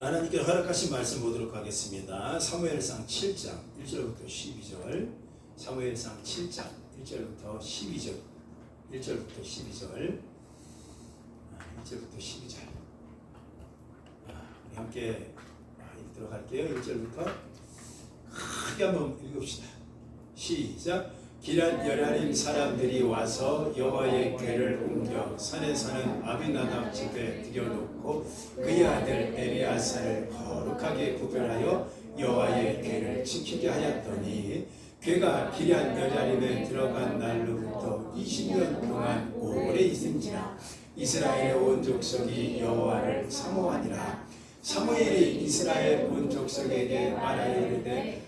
하나님께 허락하신 말씀 보도록 하겠습니다. 사무엘상 7장 1절부터 12절. 사무엘상 7장 1절부터 12절. 1절부터 12절. 1절부터 12절. 우리 함께 읽도록 할게요. 1절부터 크게 한번 읽읍시다. 시작. 기란 여라림 사람들이 와서 여호와의 궤를 옮겨 산에 사는 아비나답 집에 들여놓고 그의 아들 에리아사를 거룩하게 구별하여 여호와의 궤를 지키게 하였더니 궤가 기란 여자림에 들어간 날로부터 20년 동안 오래 있은지라 이스라엘의 온 족속이 여호와를 사모하니라. 사무엘이 이스라엘 온 족속에게 말하여 이르되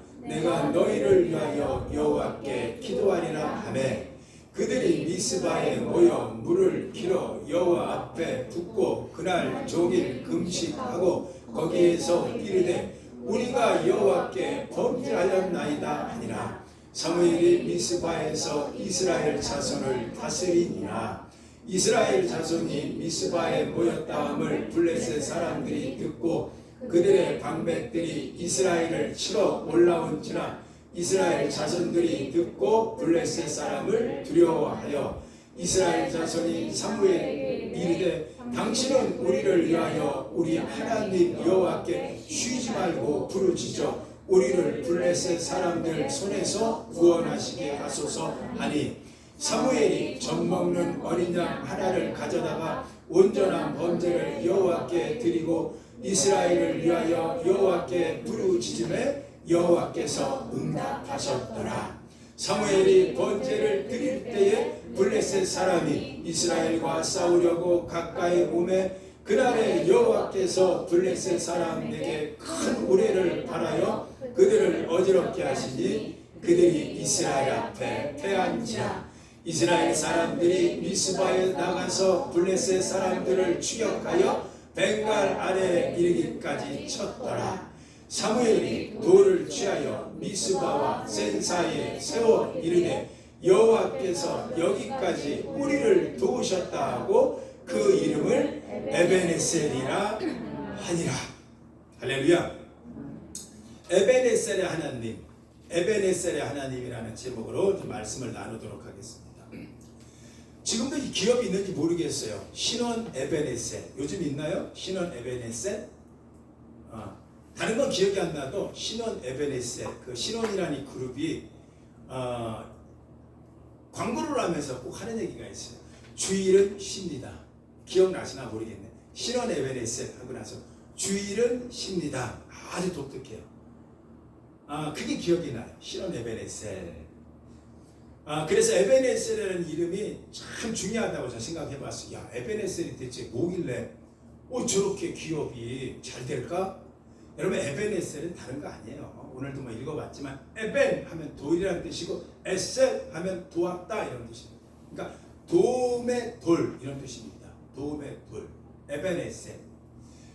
내가 너희를 위하여 여호와께 기도하리라 하매 그들이 미스바에 모여 물을 길어 여호와 앞에 붓고 그날 종일 금식하고 거기에서 이르되 우리가 여호와께 범죄하였나이다 하니라. 사무엘이 미스바에서 이스라엘 자손을 다스리니라. 이스라엘 자손이 미스바에 모였다함을 블레셋 사람들이 듣고 그들의 방백들이 이스라엘을 치러 올라온지라 이스라엘 자손들이 듣고 블레셋 사람을 두려워하여 이스라엘 자손이 사무엘 이르되 당신은 우리를 위하여 우리 하나님 여호와께 쉬지 말고 부르짖어 우리를 블레셋 사람들 손에서 구원하시게 하소서. 하니 사무엘이 젖 먹는 어린 양 하나를 가져다가 온전한 범죄를 여호와께 드리고 이스라엘을 위하여 여호와께 부르짖음에 여호와께서 응답하셨더라. 사무엘이 번제를 드릴 때에 블레셋 사람이 이스라엘과 싸우려고 가까이 오매 그날에 여호와께서 블레셋 사람에게 큰 우레를 발하여 그들을 어지럽게 하시니 그들이 이스라엘 앞에 패한지라 이스라엘 사람들이 미스바에 나가서 블레셋 사람들을 추격하여 벵갈 아래에 이르기까지 쳤더라. 사무엘이 돌을 취하여 미스바와 센 사이에 세워 이르되 여호와께서 여기까지 우리를 도우셨다 하고 그 이름을 에베네셀이라 하니라. 할렐루야. 에베네셀의 하나님, 에베네셀의 하나님이라는 제목으로 말씀을 나누도록 하겠습니다. 지금도 이 기업이 있는지 모르겠어요. 신원 에베네셀 요즘 있나요? 신원 에베네셀? 어, 다른 건 기억이 안 나도 신원 에베네셀 그 신원이라는 이 그룹이 어, 광고를 하면서 꼭 하는 얘기가 있어요. 주일은 쉽니다. 기억나시나 모르겠네. 신원 에베네셀 하고 나서 주일은 쉽니다. 아주 독특해요. 아 그게 기억이 나요. 신원 에베네셀. 아, 그래서 에베네셀이라는 이름이 참 중요하다고 제가 생각해 봤어요. 야, 에베네셀이 대체 뭐길래 어, 저렇게 기업이 잘 될까? 여러분, 에베네셀은 다른 거 아니에요. 오늘도 뭐 읽어봤지만, 에벤 하면 돌이라는 뜻이고, 에셀 하면 도왔다 이런 뜻입니다. 그러니까 도움의 돌 이런 뜻입니다. 도움의 돌. 에베네셀.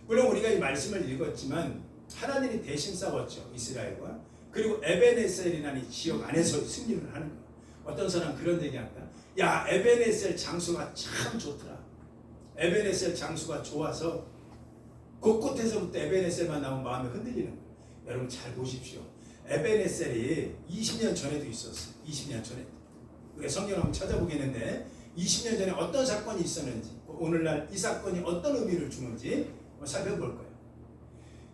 물론 우리가 이 말씀을 읽었지만, 하나님이 대신 싸웠죠. 이스라엘과. 그리고 에베네셀이라는 이 지역 안에서 승리를 하는 거예요. 어떤 사람 그런 얘기한다. 야 에베네셀 장수가 참 좋더라. 에베네셀 장수가 좋아서 곳곳에서부터 에베네셀만 나오면 마음이 흔들리는 거예요. 여러분 잘 보십시오. 에베네셀이 20년 전에도 있었어요. 20년 전에. 우리가 성경 한번 찾아보겠는데 20년 전에 어떤 사건이 있었는지 오늘날 이 사건이 어떤 의미를 주는지 살펴볼 거예요.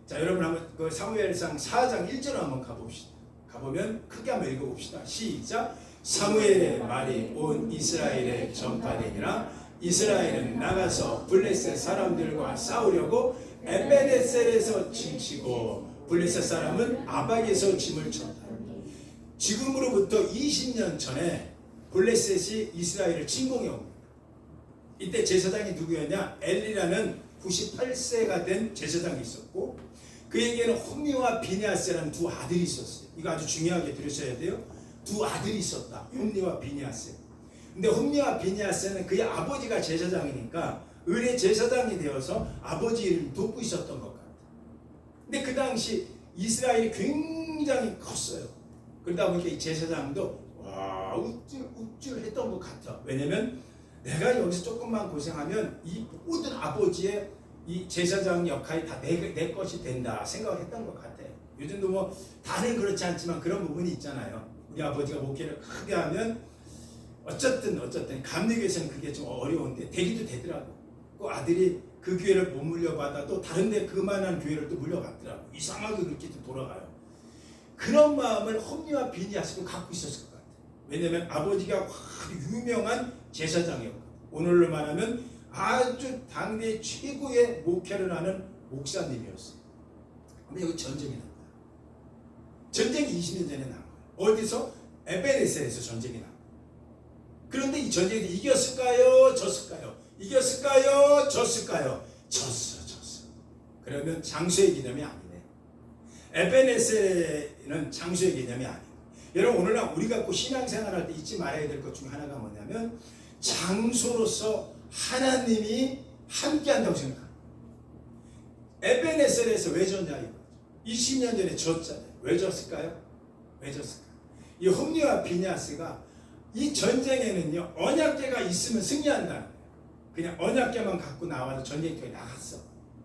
자 여러분 한번 그 사무엘상 4장 1절 한번 가봅시다. 가보면 크게 한번 읽어봅시다. 시작. 사무엘의 말이 온 이스라엘에 전파되니라 이스라엘은 나가서 블레셋 사람들과 싸우려고 에베네셀에서 짐치고 블레셋 사람은 아박에서 짐을 쳤다. 지금으로부터 20년 전에 블레셋이 이스라엘을 침공해 옵니다. 이때 제사장이 누구였냐? 엘리라는 98세가 된 제사장이 있었고 그에게는 홈리와 비니아스라는 두 아들이 있었어요. 이거 아주 중요하게 들으셔야 돼요. 두 아들이 있었다. 홈리와 비니아스. 근데 홈리와 비니아스는 그의 아버지가 제사장이니까 은혜 제사장이 되어서 아버지 일을 돕고 있었던 것 같아요. 근데 그 당시 이스라엘이 굉장히 컸어요. 그러다 보니까 이 제사장도 와 우쭐 우쭐했던 것 같아. 왜냐면 내가 여기서 조금만 고생하면 이 모든 아버지의 이 제사장 역할이 다 내 내 것이 된다 생각했던 것 같아. 요즘도 뭐 다는 그렇지 않지만 그런 부분이 있잖아요. 우리 아버지가 목회를 크게 하면 어쨌든 어쨌든 감리교에서는 그게 좀 어려운데 되기도 되더라고. 그 아들이 그 교회를 못 물려받아도 다른데 그만한 교회를 또 물려받더라고. 이상하게 그렇게 또 돌아가요. 그런 마음을 홈리와 비니아스도 갖고 있었을 것 같아요. 왜냐하면 아버지가 유명한 제사장이었고 오늘로 말하면 아주 당대 최고의 목회를 하는 목사님이었어요. 근데 여기 전쟁이 난 거야. 전쟁이 20년 전에 난 거야. 어디서? 에베네셀에서 전쟁이 난 거야. 그런데 이 전쟁에서 이겼을까요? 졌을까요? 이겼을까요? 졌을까요? 졌어, 졌어. 그러면 장수의 개념이 아니네. 에베네셀은 장수의 개념이 아니에요. 여러분 오늘날 우리가 꼭 신앙생활할 때 잊지 말아야 될 것 중에 하나가 뭐냐면 장소로서 하나님이 함께 한다고 생각합니다. 에베네셀에서 왜 졌냐 이거. 20년 전에 졌잖아요. 왜 졌을까요? 왜 졌을까요? 이 홈리와 비냐스가 이 전쟁에는요 언약계가 있으면 승리한다는 거예요. 그냥 언약계만 갖고 나와서 전쟁터에 나갔어.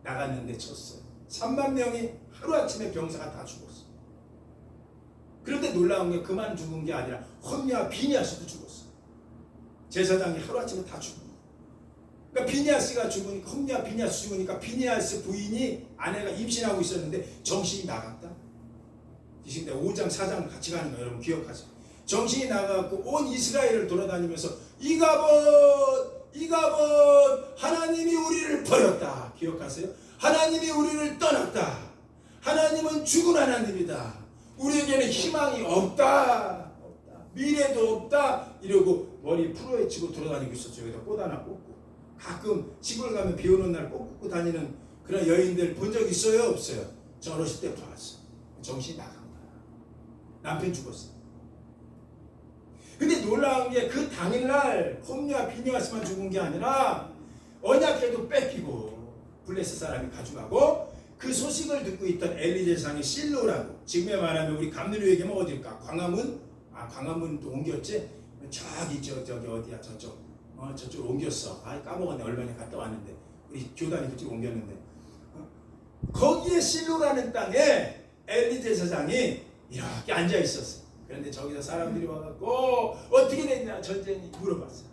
나갔는데 졌어요. 3만 명이 하루아침에 병사가 다 죽었어. 그런데 놀라운 게 그만 죽은 게 아니라 홈리와 비냐스도 죽었어. 제사장이 하루아침에 다 죽은 거예요. 그러니까 비니아스가 죽으니까 홈리와 비니아스 죽으니까 비니아스 부인이 아내가 임신하고 있었는데 정신이 나갔다. 이신데 5장 4장 같이 가는 거 여러분 기억하세요. 정신이 나가고 온 이스라엘을 돌아다니면서 이가봇 이가봇 하나님이 우리를 버렸다. 기억하세요? 하나님이 우리를 떠났다. 하나님은 죽은 하나님이다. 우리에게는 희망이 없다. 없다. 미래도 없다. 이러고 머리 풀어헤치고 돌아다니고 있었죠. 여기다 꽃 하나 꽂고. 가끔 시골 가면 비 오는 날꽃 꽂고 다니는 그런 여인들 본 적 있어요? 없어요? 저 어렸을 때. 정신이 나간 거야. 남편 죽었어. 근데 놀라운 게 그 당일날 홈리와 비니아스만 죽은 게 아니라 언약궤도 뺏기고 블레스 사람이 가져가고 그 소식을 듣고 있던 엘리제상의 실로라고 지금에 말하면 우리 감리교에게면 어딜까? 광화문? 아 광화문 또 옮겼지? 저기 저 저기 어디야 저쪽 어 저쪽 옮겼어. 아 까먹었네 얼마 전에 갔다 왔는데 우리 교단이 그쪽 옮겼는데 어? 거기에 실로라는 땅에 엘리제 사장이 이렇게 앉아 있었어. 그런데 저기서 사람들이 와갖고 어떻게 됐냐 전쟁이 물어봤어.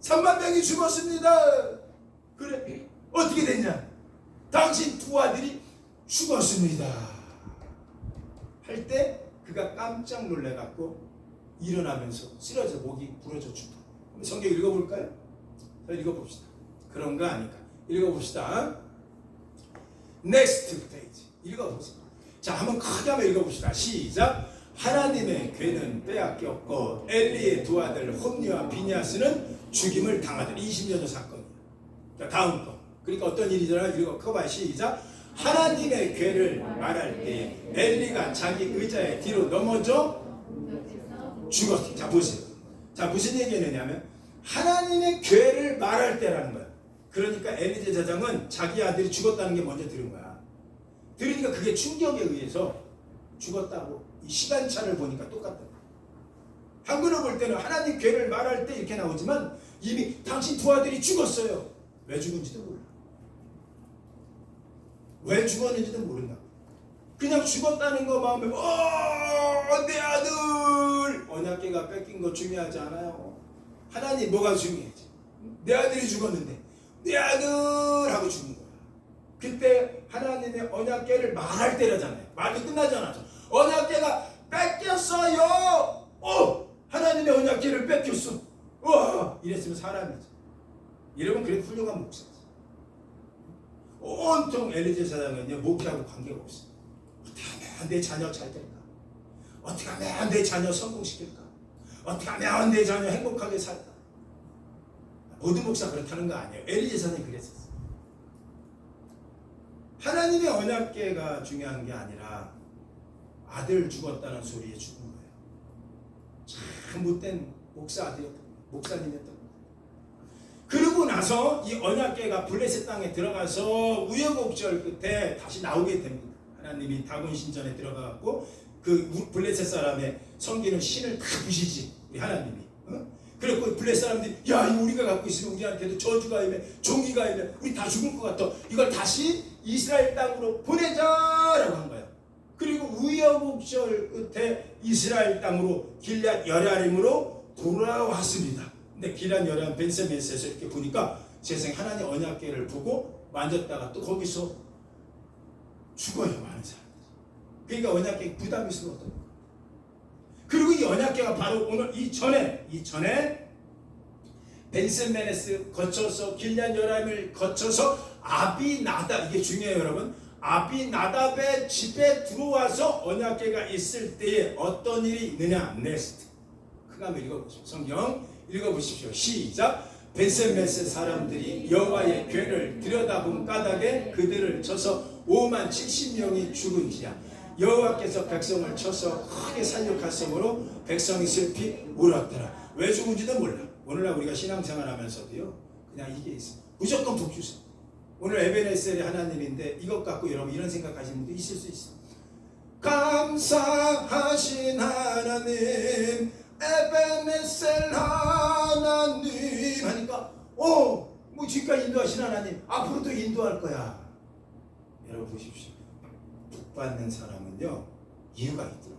3만 명이 죽었습니다. 그래 어떻게 됐냐? 당신 두 아들이 죽었습니다. 할 때 그가 깜짝 놀래갖고 일어나면서 쓰러져 목이 부러져 죽고. 성경 읽어볼까요? 자, 읽어봅시다. 그런 거 아니까. 읽어봅시다. Next page. 읽어보세요. 자, 한번 크게 한번 읽어봅시다. 시작. 하나님의 괴는 빼앗겼고 엘리의 두 아들 홈리와 비니아스는 죽임을 당하더니 20년 전 사건이에요. 자, 다음 거. 그러니까 어떤 일이더라? 읽어 커봐 시작. 하나님의 괴를 말할 때 엘리가 자기 의자의 뒤로 넘어져 죽었어. 자 보세요. 자 무슨 얘기냐면 하나님의 괴를 말할 때라는 거야. 그러니까 엘리 제사장은 자기 아들이 죽었다는 게 먼저 들은 거야. 들으니까 그게 충격에 의해서 죽었다고 이 시간차를 보니까 똑같다. 한글로 볼 때는 하나님 괴를 말할 때 이렇게 나오지만 이미 당신 두 아들이 죽었어요. 왜 죽은지도 몰라. 왜 죽었는지도 모른다. 그냥 죽었다는 거 마음에 어 내 아들 언약계가 뺏긴 거 중요하지 않아요. 하나님 뭐가 중요하지? 내 아들이 죽었는데 내 아들 하고 죽은 거야. 그때 하나님의 언약계를 말할 때라잖아요. 말이 끝나지 않았죠. 언약계가 뺏겼어요. 어 하나님의 언약계를 뺏겼어. 와 이랬으면 사람이지. 이러면 그래 훌륭한 목사지. 온통 엘리제 사장은요 목회하고 관계가 없어. 어떻게 하면 내 자녀 잘 될까? 어떻게 하면 내 자녀 성공시킬까? 어떻게 하면 내 자녀 행복하게 살까? 모든 목사 그렇다는 거 아니에요. 엘리제 사장이 그랬었어. 하나님의 언약계가 중요한 게 아니라 아들 죽었다는 소리에 죽은 거예요. 참 못된 목사 아들이었던 거예요. 목사님이었던 거예요. 그러고 나서 이 언약계가 블레셋 땅에 들어가서 우여곡절 끝에 다시 나오게 됩니다. 하나님이 다곤 신전에 들어가갖고 그 우- 블레셋 사람의 섬기는 신을 다 부시지 우리 하나님이. 어? 그래고 블레셋 사람들이 야 이거 우리가 갖고 있으면 우리한테도 저주가 임해 종기가 임해 우리 다 죽을 것 같아 이걸 다시 이스라엘 땅으로 보내자라고 한 거예요. 그리고 우여곡절 끝에 이스라엘 땅으로 길앗 여리아림으로 돌아왔습니다. 근데 길앗 여리아림 벤세메스에서 이렇게 보니까 세상 하나님 언약궤를 보고 만졌다가 또 거기서 죽어요 많은 사람들이. 그러니까 언약궤 부담스러웠던 거예요. 그리고 이 언약궤가 바로 오늘 이 전에 이 전에 벤세메네스 거쳐서 길앗 여리아림을 거쳐서 아비나답 이게 중요해요 여러분. 아비나답의 집에 들어와서 언약궤가 있을 때에 어떤 일이 있느냐? 넥스트 그거 한번 읽어보십시오. 성경 읽어보십시오. 시작. 벤세메스 사람들이 여호와의 궤를 들여다본 까닭에 그들을 쳐서 5만 70명이 죽은지야. 여호와께서 백성을 쳐서 크게 살육하심으로 백성이 슬피 울었더라. 왜 죽은지도 몰라. 오늘날 우리가 신앙생활 하면서도요 그냥 이게 있어 무조건 복 주세요 오늘 에베네셀의 하나님인데 이것 갖고 여러분 이런 생각하시는 분도 있을 수 있어. 감사하신 하나님, 에베네셀 하나님 하니까 어, 뭐 지금까지 인도하신 하나님 앞으로도 인도할 거야. 여러분 보십시오. 복 받는 사람은요 이유가 있더라.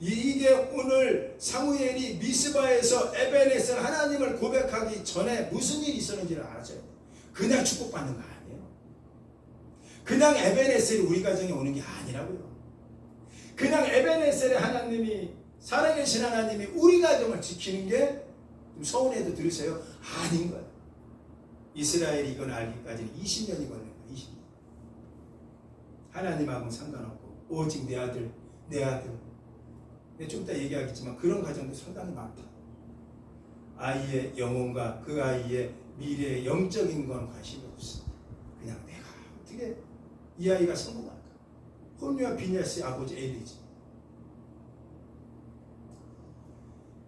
이게 오늘 사무엘이 미스바에서 에베네셀 하나님을 고백하기 전에 무슨 일이 있었는지를 알아줘야 돼. 그냥 축복받는 거 아니에요. 그냥 에베네셀이 우리 가정에 오는 게 아니라고요. 그냥 에베네셀의 하나님이 살아계신 하나님이 우리 가정을 지키는 게좀 서운해도 들으세요. 아닌 거예요. 이스라엘이 이걸 알기까지는 20년이 걸린 거예요. 20년. 하나님하고는 상관없고 오직 내 아들, 내 아들. 좀 이따 얘기하겠지만 그런 가정도 상당히 많다. 아이의 영혼과 그 아이의 미래의 영적인 건 관심이 없어. 그냥 내가 어떻게 이 아이가 성공할까? 혼유와 비냐스의 아버지 엘리지.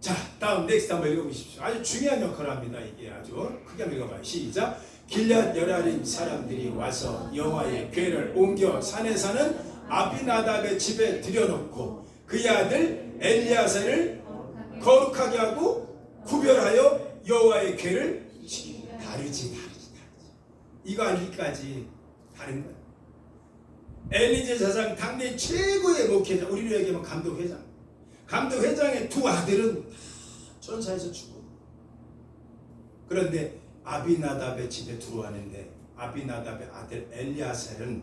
자, 다음 넥스트 한번 읽어보십시오. 아주 중요한 역할을 합니다. 이게 아주 크게 한번 읽어봐요. 시작. 길앗 여라림 사람들이 와서 여호와의 궤를 옮겨 산에 사는 아비나답의 집에 들여놓고 그의 아들 엘리야사를 거룩하게 하고 구별하여 여호와의 지키고 다르지 다르지 다르지. 이거 알기까지 다른 거야. 엘리제 사상 당대 최고의 목회자 우리로 얘기하면 감독회장. 감독회장의 두 아들은 다 천사에서 죽어. 그런데 아비나답의 집에 들어왔는데 아비나답의 아들 엘리아셀은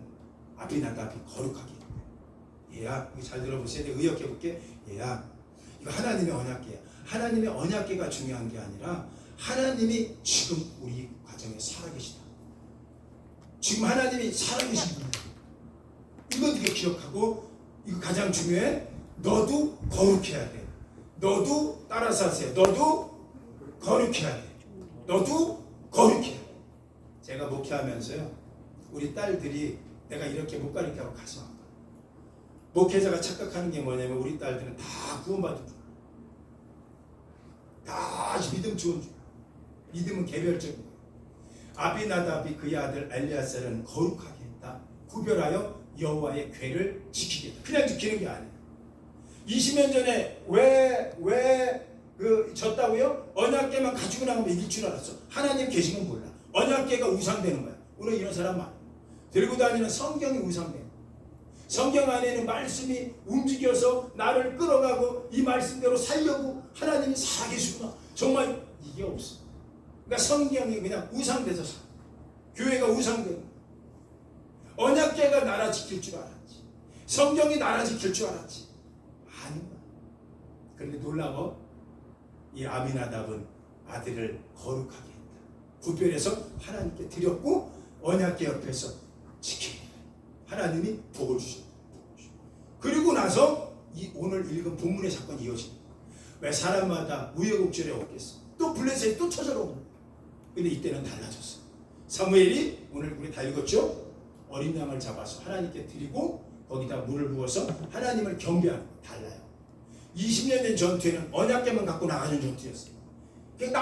아비나답이 거룩하게 얘야 잘 들어보세요. 의역해 볼게. 얘야 이거 하나님의 언약계야. 하나님의 언약계가 중요한 게 아니라 하나님이 지금 우리 가정에 살아계시다. 지금 하나님이 살아계신 분이야 이거 되게 기억하고 이거 가장 중요해. 너도 거룩해야 돼. 너도 따라서 하세요. 너도 거룩해야 돼. 너도 거룩해야 돼. 제가 목회하면서요. 우리 딸들이 내가 이렇게 못 가르쳐 가서 목회자가 착각하는 게 뭐냐면 우리 딸들은 다 구원받은 줄다 믿음 좋은 줄 믿음은 개별적인 거예요. 아비나답이 그의 아들 엘리아셀은 거룩하게 했다. 구별하여 여호와의 궤를 지키겠다. 그냥 지키는 게 아니에요. 20년 전에 왜 왜그 졌다고요? 언약계만 가지고 나가면 이길 줄 알았어. 하나님 계신 건 몰라. 언약계가 우상되는 거야. 오늘 이런 사람 많아. 들고 다니는 성경이 거야 성경 안에는 말씀이 움직여서 나를 끌어가고 이 말씀대로 살려고 하나님이 살아계시구나. 정말 이게 없어. 그러니까 성경이 그냥 살. 교회가 우상되는 언약계가 나라 지킬 줄 알았지. 성경이 나라 지킬 줄 알았지. 아닌 거야. 그런데 놀라워. 이 아미나답은 아들을 거룩하게 했다. 구별해서 하나님께 드렸고 언약계 옆에서 지키게. 하나님이 복을 주셨다. 그리고 나서 이 오늘 읽은 본문의 사건이 이어집니다. 왜 사람마다 우여곡절에 없겠어? 또 블레셋이 또 찾아오는. 근데 이때는 달라졌어. 사무엘이 오늘 우리 다 읽었죠? 어린 양을 잡아서 하나님께 드리고 거기다 물을 부어서 하나님을 경배하는 거 달라요. 20년 된 전투에는 언약계만 갖고 나가는 전투였어요.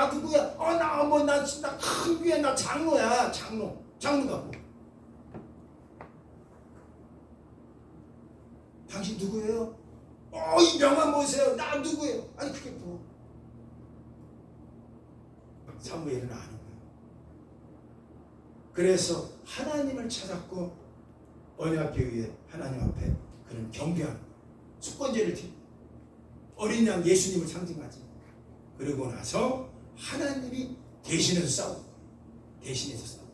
누구야? 어, 나, 뭐, 나, 나, 큰 귀에 나 장로야. 장로. 장로 갖고. 당신 누구예요? 어, 이 명함 보세요. 나 누구예요? 아니, 그게 뭐. 사무엘은 거예요. 그래서 하나님을 찾았고, 언약궤 위에 하나님 앞에 그는 경배하는. 수권제를 드리고, 어린 양 예수님을 상징하지. 그러고 나서 하나님이 대신해서 싸우고 대신해서 싸우고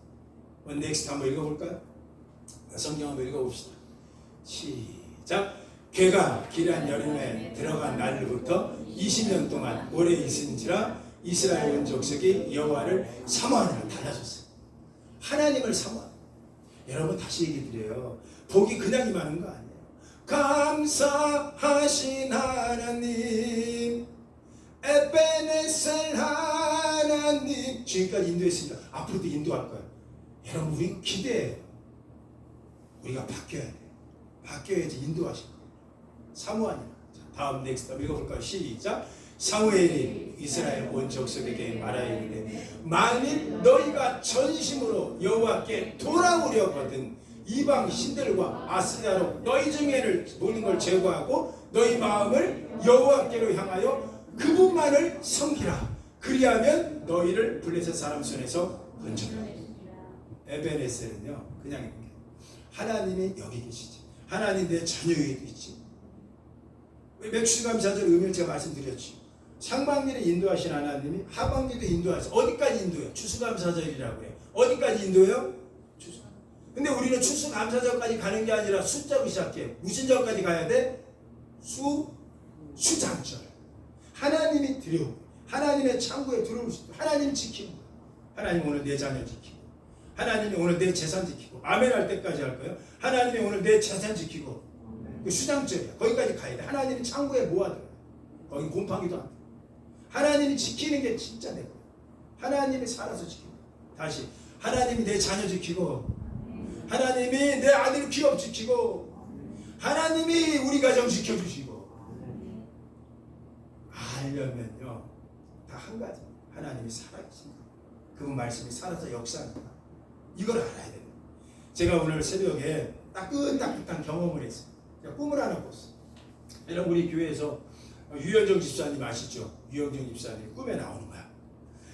원 넥스트 한번 읽어볼까요? 성경 한번 읽어봅시다 시작 괴가 기란 여름에 들어간 날부터 20년 동안 오래 있은지라 이스라엘 온 족속이 여호와를 사모하느라 달라졌어요 하나님을 사모하 여러분 다시 얘기 드려요 복이 그냥 임하는 거 아니에요 감사하신 하나님 에베네셀 하나님 지금까지 인도했습니다. 앞으로도 인도할 거예요. 여러분 우리 기대해요. 우리가 바뀌어야 돼요. 바뀌어야지 인도하실 거예요. 사무하니라. 자, 다음 넥스트 읽어볼까요? 시작. 사무엘이 이스라엘 온 족속에게 말하여 이르되 만일 너희가 전심으로 여호와께 돌아오려거든 이방 신들과 아스냐로 너희 중에를 모든 걸 제거하고 너희 마음을 여호와께로 향하여 그분만을 섬기라. 그리하면 너희를 블레셋 사람 손에서 건져라. 에베네셀은요 그냥 하나님이 여기 계시지. 하나님 내 자녀 위에도 있지. 맥주감사절 의미를 제가 말씀드렸죠. 상반기를 인도하신 하나님이 하반기도 인도하시. 어디까지 인도해요? 추수감사절이라고 해요. 어디까지 인도해요? 추수. 근데 우리는 추수감사절까지 가는 게 아니라 숫자로 시작해. 무슨 절까지 가야 돼? 수 수장절. 하나님이 들여오고 하나님의 창고에 들어올 수 있고 하나님 지키고 하나님 오늘 내 자녀 지키고 하나님이 오늘 내 재산 지키고 아멘 할 때까지 할 거예요. 하나님이 오늘 내 재산 지키고 그 수장절이야. 거기까지 가야 돼. 하나님이 창고에 모아둬. 거기 곰팡이도 안 돼. 하나님이 지키는 게 진짜 내 거야. 하나님이 살아서 지키고. 다시 하나님이 내 자녀 지키고 하나님이 내 아들 기업 지키고 하나님이 우리 가정 지켜주시고. 알려면요 다 한 가지. 하나님이 살아계신다. 그분 말씀이 살아서 역사한다. 이걸 알아야 됩니다. 제가 오늘 새벽에 따끈따끈한 경험을 했어요 꿈을 하나 꿨어요 여러분 우리 교회에서 유현정 집사님 아시죠? 유현정 집사님 꿈에 나오는 거야.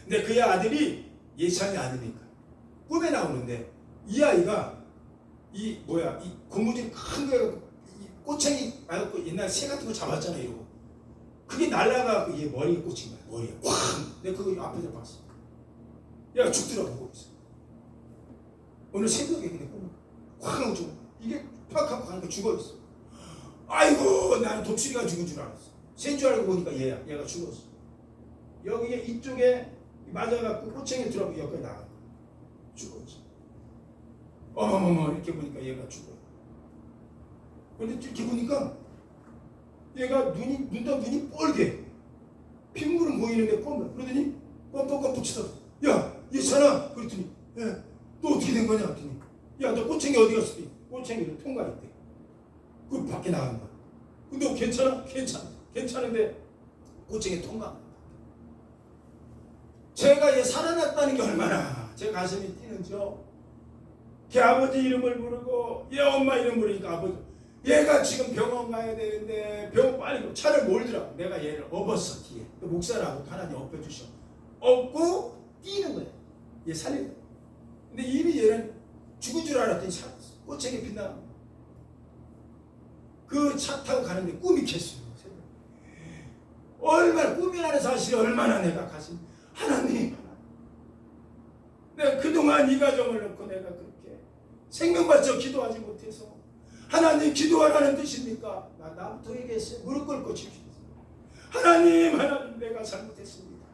근데 그의 아들이 예찬이 아니니까 꿈에 나오는데 이 아이가 이 뭐야 이 고무줄 큰거 꼬챙이 말고 옛날 새 같은 거 잡았잖아 이러고. 그게 날라가고 얘 머리에 꽂힌 거야 머리에. 확! 내가 그거 앞에서 봤어. 얘가 죽더라고 보고 있어 오늘 새벽에 근데 꿈을 확 하고 죽어. 이게 팍 하고 가니까 죽어 있어. 아이고 나는 독수리가 죽은 줄 알았어. 새인 줄 알고 보니까 얘야 얘가 죽었어 여기에 이쪽에 맞아갖고 꼬챙이 들어가고 여기까지 나가 죽었어 어머머머 이렇게 보니까 얘가 죽어 근데 이렇게 보니까 얘가 눈이 눈다 눈이 뻘게. 핏물은 보이는데 껌 그러더니 껌뻑껌 치다. 야 얘잖아 그랬더니 야너 어떻게 된 거냐? 그랬더니 야너 꼬챙이 어디 갔어? 꼬챙이를 통과했대. 그 밖에 나간 거야. 근데 너 괜찮아? 괜찮아. 괜찮은데 꼬챙이 통과 제가 얘 살아났다는 게 얼마나 제 가슴이 뛰는지요? 걔 아버지 이름을 부르고 얘 엄마 이름 부르니까 아버지 얘가 지금 병원 가야 되는데 병원 빨리 가. 차를 몰더라고. 내가 얘를 업었어 뒤에. 그 목사라고 하나님 업혀주셔. 업고 뛰는 거야. 얘 살려. 근데 이미 얘는 죽은 줄 알았더니 살았어 꼬챙이 빗나가 그차 타고 가는데 꿈이 겠어요 얼마나 꿈이라는 사실이 얼마나 내가 가슴 하나님 내가 그동안 이 가정을 놓고 내가 그렇게 생명받쳐 기도하지 못해서 하나님 기도하라는 뜻입니까? 나, 나부터 얘기했어요. 무릎 꿇고 칩시다. 하나님, 하나님, 내가 잘못했습니다.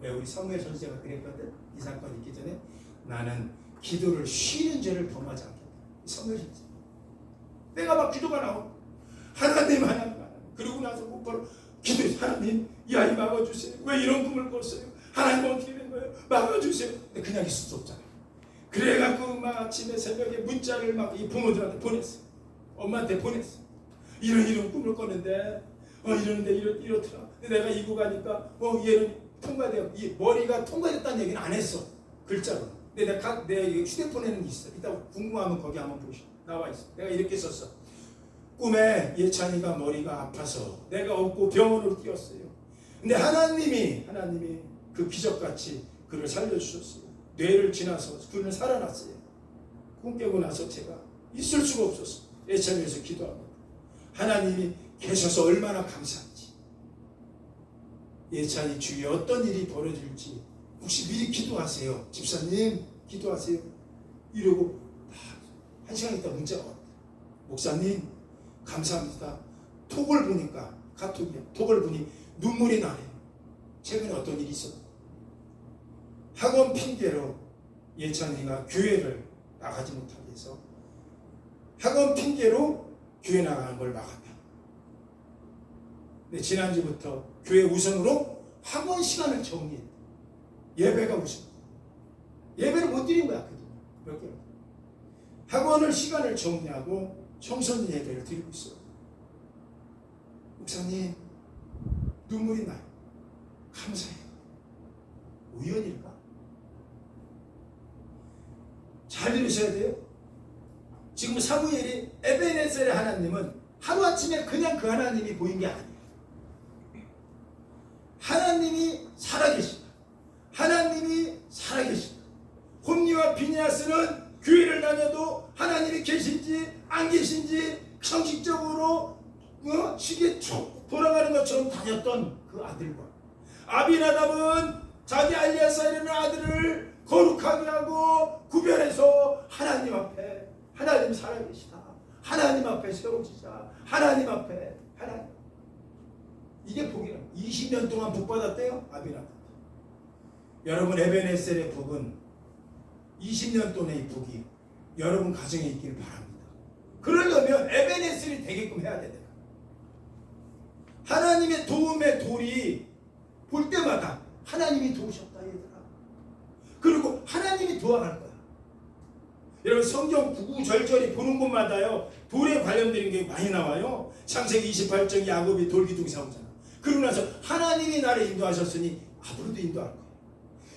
왜 우리 사무엘 선생가 그랬거든? 이 사건 있기 전에 나는 기도를 쉬는 죄를 범하지 않겠다. 사무엘 선생. 내가 막 기도가 나오. 하나님, 하나님, 하나님. 그러고 나서 곧바로 기도해. 하나님, 이 아이 막아주세요. 왜 이런 꿈을 꿨어요? 하나님 어떻게 된 거예요? 막아주세요. 근데 그냥 있을 수 없잖아요. 그래갖고 막 아침에 새벽에 문자를 막 이 부모들한테 보냈어. 엄마한테 보냈어. 이런 이런 꿈을 꿨는데 어 이러는데 이렇 이렇더라. 근데 내가 이고 가니까 어 얘는 통과되어 이 머리가 통과됐다는 얘기는 안 했어 글자로. 근데 내가 각- 내 휴대폰에는 있어. 이따 궁금하면 거기 한번 보시. 나와 있어. 내가 이렇게 썼어. 꿈에 예찬이가 머리가 아파서 내가 업고 병원으로 뛰었어요. 근데 하나님이 하나님이 그 기적같이 그를 살려주셨어요. 뇌를 지나서 그는 살아났어요. 꿈 깨고 나서 제가 있을 수가 없었어. 예찬이에서 기도합니다. 하나님이 계셔서 얼마나 감사한지. 예찬이 주위에 어떤 일이 벌어질지 혹시 미리 기도하세요. 집사님 기도하세요. 이러고 딱한 시간 있다 문자가 왔다. 목사님 감사합니다. 톡을 보니까 카톡이야. 톡을 보니 눈물이 나네요. 최근에 어떤 일이 있었나? 학원 핑계로 예찬이가 교회를 나가지 못하게 해서 학원 핑계로 교회 나가는 걸 막았다. 근데 지난주부터 교회 우선으로 학원 시간을 정리했다. 예배가 우선. 예배를 못 드린 거야, 그동안. 몇 개월. 학원을 시간을 정리하고 청소년 예배를 드리고 있어요. 목사님, 눈물이 나요. 감사해요. 우연일까? 잘 들으셔야 돼요. 지금 사무엘이 에베네셀의 하나님은 하루아침에 그냥 그 하나님이 보인 게 아니에요. 하나님이 살아계신다. 하나님이 살아계신다. 홈리와 비니아스는 교회를 다녀도 하나님이 계신지 안 계신지 형식적으로 어? 시계 쭉 돌아가는 것처럼 다녔던 그 아들과 아비나답은 자기 알리아사이라는 아들을 거룩하게 하고 구별해서 하나님 앞에 하나님 살아계시다. 하나님 앞에 세워지자. 하나님 앞에 하나님 이게 복이라. 20년 동안 복 받았대요. 아비나답. 여러분 에베네셀의 복은 20년 동안의 이 복이 여러분 가정에 있기를 바랍니다. 그러려면 에베네셀이 되게끔 해야 돼요. 하나님의 도움의 돌이 볼 때마다 하나님이 도우셨다 얘들아. 그리고 하나님이 도와갈 거야. 여러분 성경 구구절절히 보는 곳마다요 돌에 관련된 게 많이 나와요. 창세기 28장 야곱이 돌기둥 세우잖아. 그러고 나서 하나님이 나를 인도하셨으니 앞으로도 인도할 거야.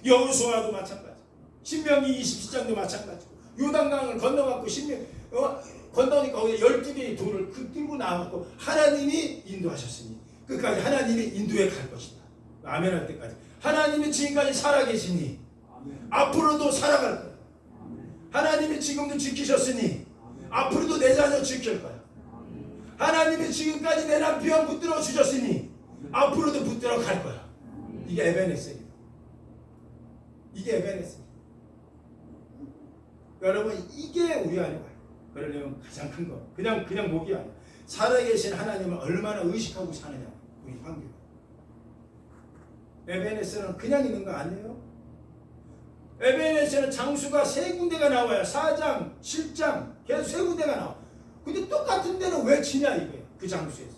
여호수아도 마찬가지. 신명기 27장도 마찬가지고 요단강을 건너갖고 신명 어, 건너니까 거기 12개의 돌을 그 들고 나와갖고 하나님이 인도하셨으니 끝까지 하나님이 인도해 갈 것이다. 아멘 할 때까지. 하나님이 지금까지 살아계시니 앞으로도 살아갈 거야. 하나님이 지금도 지키셨으니 앞으로도 내 자녀 지킬 거야. 하나님이 지금까지 내 남편 붙들어 주셨으니 앞으로도 붙들어 갈 거야. 이게 에베네스입니다. 이게 에베네스. 여러분 이게 우리 안에 와요. 그러려면 가장 큰 거. 그냥 그냥 목이 아니야. 살아계신 하나님을 얼마나 의식하고 사느냐. 우리 환경. 에베네스는 그냥 있는 거 아니에요? 에베네스는 장수가 세 군데가 나와요. 4장, 7장 계속 세 군데가 나와. 근데 똑같은 데는 왜 치냐 이거예요. 그 장수에서.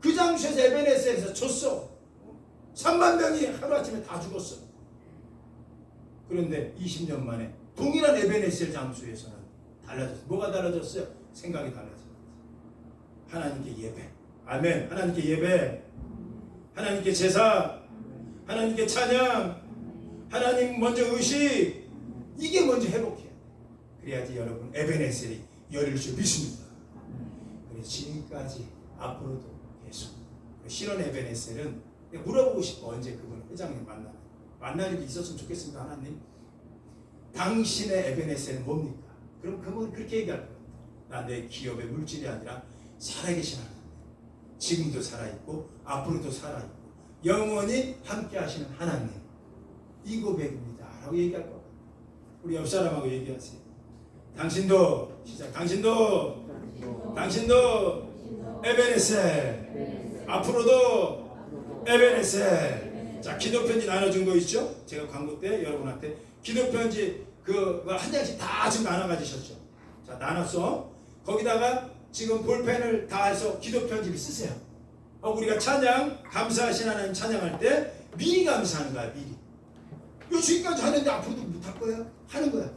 그 장수에서 에베네스에서 졌어. 3만 명이 하루아침에 다 죽었어. 그런데 20년 만에 동일한 에베네셀 장수에서는 달라졌어. 뭐가 달라졌어요? 생각이 달라졌어. 하나님께 예배. 아멘. 하나님께 예배. 하나님께 제사. 하나님께 찬양. 하나님 먼저 의식. 이게 먼저 회복해야 돼. 그래야지 여러분 에베네셀이 열릴 줄 믿습니다. 그래서 지금까지 앞으로도 계속 실온 에베네셀은 물어보고 싶어 언제 그분 회장님 만나 만날 일이 있었으면 좋겠습니다 하나님. 당신의 에베네셀은 뭡니까? 그럼 그분 그렇게 얘기할 거예요. 나내 기업의 물질이 아니라 살아계신 하나님. 지금도 살아있고 앞으로도 살아있고 영원히 함께하시는 하나님. 이 고백입니다. 라고 얘기할 거예요. 우리 옆 사람하고 얘기하세요. 당신도 시작. 당신도 당신도 에베네셀 앞으로도 에베네셀 자 기도 편지 나눠준 거 있죠? 제가 광고 때 여러분한테 기도 편지 그 한 장씩 다 지금 나눠 가지셨죠? 자 나눴어. 거기다가 지금 볼펜을 다 해서 기도 편지를 쓰세요. 어, 우리가 찬양 감사하신 하나님 찬양할 때 미리 감사하는 거야 미리. 요 지금까지 하는데 앞으로도 못할 거야? 하는 거야.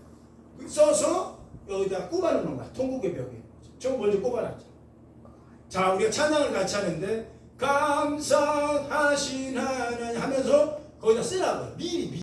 써서 여기다 꼽아놓는 거야. 통곡의 벽에. 저 먼저 꼽아놨죠. 자, 우리가 찬양을 같이 하는데 감사하신 하나님 하면서 거기다 쓰라고요. 미리 미